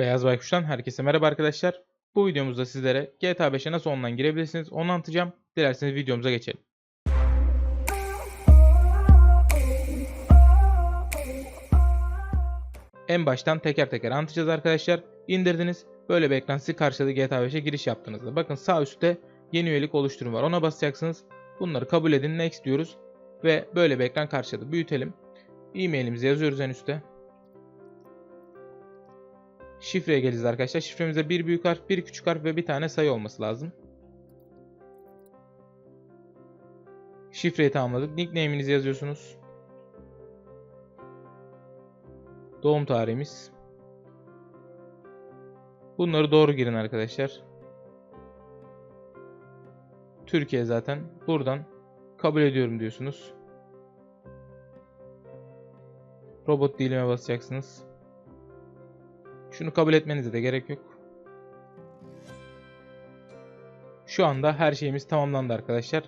Beyaz Baykuş'tan herkese merhaba arkadaşlar. Bu videomuzda sizlere GTA 5'e nasıl online girebilirsiniz onu anlatacağım. Dilerseniz videomuza geçelim. En baştan teker teker anlatacağız arkadaşlar. İndirdiniz. Böyle bir ekran sizi karşıladı GTA 5'e giriş yaptığınızda. Bakın sağ üstte yeni üyelik oluşturum var. Ona basacaksınız. Bunları kabul edin. Next diyoruz. Ve böyle bir ekran karşıladı. Büyütelim. E-mailimizi yazıyoruz en üstte. Şifreye geleceğiz arkadaşlar. Şifremizde bir büyük harf, bir küçük harf ve bir tane sayı olması lazım. Şifreyi tamamladık. Nickname'inizi yazıyorsunuz. Doğum tarihimiz. Bunları doğru girin arkadaşlar. Türkiye zaten. Buradan kabul ediyorum diyorsunuz. Robot dilime basacaksınız. Şunu kabul etmenize de gerek yok. Şu anda her şeyimiz tamamlandı arkadaşlar.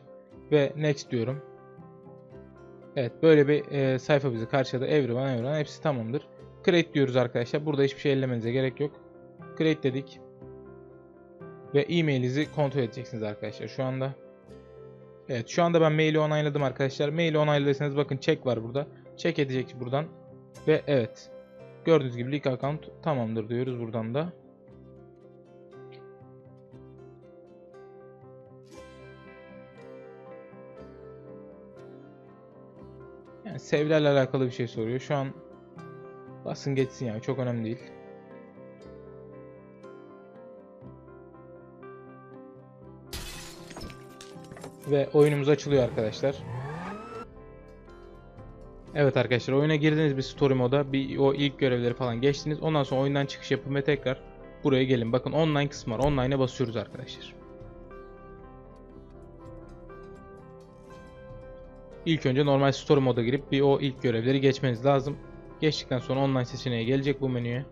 Ve next diyorum. Evet böyle bir e, sayfa bizi karşıladı. Everyone everyone hepsi tamamdır. Create diyoruz arkadaşlar. Burada hiçbir şey ellemenize gerek yok. Create dedik. Ve e-mailinizi kontrol edeceksiniz arkadaşlar şu anda. Evet şu anda ben maili onayladım arkadaşlar. Maili onayladıysanız bakın check var burada. Check edecek buradan. Ve evet. Gördüğünüz gibi link account tamamdır diyoruz buradan da. Yani sevlerle alakalı bir şey soruyor. Şu an basın geçsin yani çok önemli değil. Ve oyunumuz açılıyor arkadaşlar. Evet arkadaşlar oyuna girdiniz bir story moda. Bir o ilk görevleri falan geçtiniz. Ondan sonra oyundan çıkış yapın ve tekrar buraya gelin. Bakın online kısmı var. Online'a basıyoruz arkadaşlar. İlk önce normal story moda girip bir o ilk görevleri geçmeniz lazım. Geçtikten sonra online seçeneği gelecek bu menüye.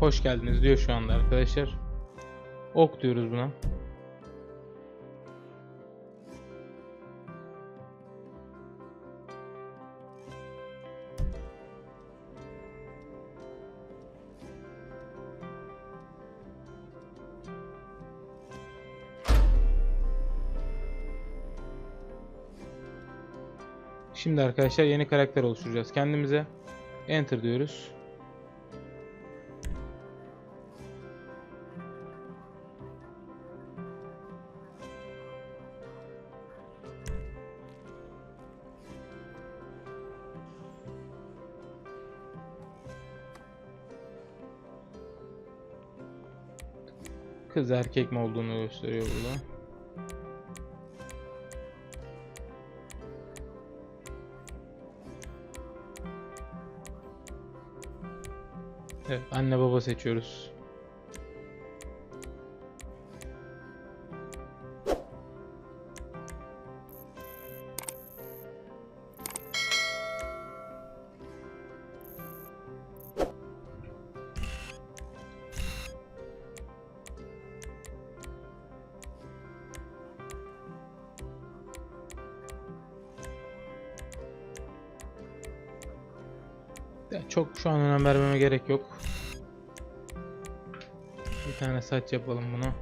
Hoş geldiniz diyor şu anda arkadaşlar. Ok diyoruz buna. Şimdi arkadaşlar yeni karakter oluşturacağız kendimize. Enter diyoruz. Kız erkek mi olduğunu gösteriyor burada. Evet, anne baba seçiyoruz. Çok şu an önem vermeme gerek yok. Bir tane saç yapalım buna.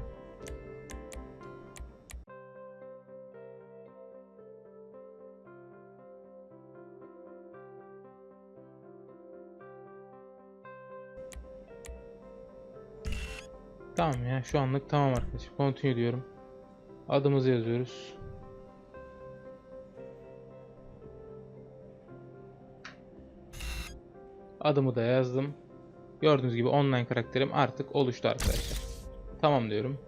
Tamam ya şu anlık tamam arkadaşlar. Continue diyorum. Adımızı yazıyoruz. Adımı da yazdım. Gördüğünüz gibi online karakterim artık oluştu arkadaşlar. Tamam diyorum.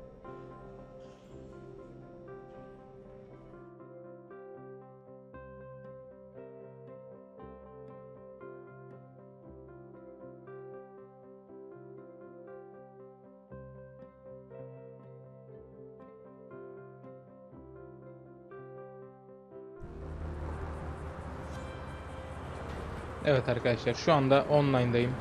Evet arkadaşlar şu anda online'dayım.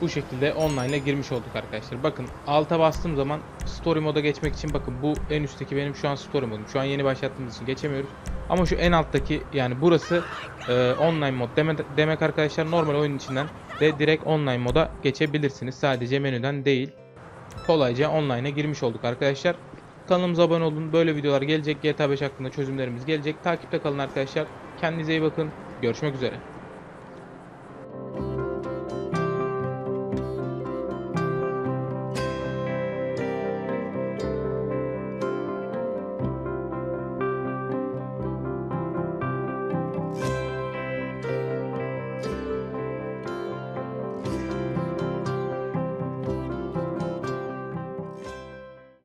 bu şekilde online'a girmiş olduk arkadaşlar. Bakın alta bastığım zaman story moda geçmek için bakın bu en üstteki benim şu an story modum. Şu an yeni başlattığımız için geçemiyoruz. Ama şu en alttaki yani burası e, online mod demek, demek arkadaşlar normal oyun içinden de direkt online moda geçebilirsiniz. Sadece menüden değil. Kolayca online'a girmiş olduk arkadaşlar. Kanalımıza abone olun. Böyle videolar gelecek. GTA 5 hakkında çözümlerimiz gelecek. Takipte kalın arkadaşlar. Kendinize iyi bakın. Görüşmek üzere.